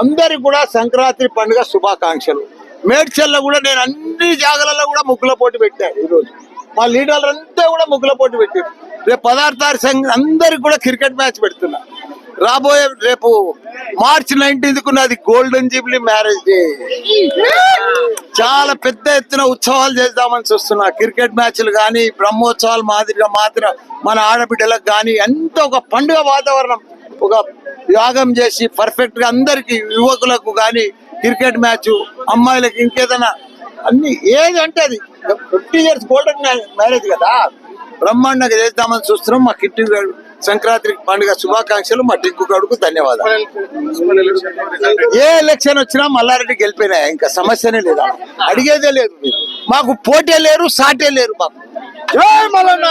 అందరికి కూడా సంక్రాంతి పండుగ శుభాకాంక్షలు. మేడ్చల్లో కూడా నేను అన్ని జాగలలో కూడా ముగ్గుల పోటీ పెట్టాను ఈరోజు. మా లీడర్లు అంతా కూడా ముగ్గుల పోటీ పెట్టారు. రేపు పదార్థాల సంఘం అందరికి కూడా క్రికెట్ మ్యాచ్ పెడుతున్నా. రాబోయే రేపు మార్చి నైన్టీన్త్కు నాది గోల్డెన్ జూబ్లీ మ్యారేజ్ డే. చాలా పెద్ద ఎత్తున ఉత్సవాలు చేద్దామని చూస్తున్నా. క్రికెట్ మ్యాచ్లు కానీ బ్రహ్మోత్సవాలు మాదిరిగా మాత్రం మన ఆడబిడ్డలకు కానీ ఎంత ఒక పండుగ వాతావరణం ఒక యాగం చేసి పర్ఫెక్ట్గా అందరికి యువకులకు కానీ క్రికెట్ మ్యాచ్ అమ్మాయిలకు ఇంకేదైనా అన్ని ఏది అంటే అది. ఫిఫ్టీ ఇయర్స్ గోల్డెన్ మ్యారేజ్ కదా. బ్రహ్మాండంగా చేద్దామని చూస్తున్నాం. మా కిట్టి గారు సంక్రాంతి పండుగ శుభాకాంక్షలు మా టిక్కు గడుకు ధన్యవాదాలు. ఏ ఎలక్షన్ వచ్చినా మల్లారెడ్డి గెలిపోయినా ఇంకా సమస్యనే లేదా? అడిగేదే లేదు. మాకు పోటీ లేరు సాటే లేరు మాకు. జై మల్లన్న!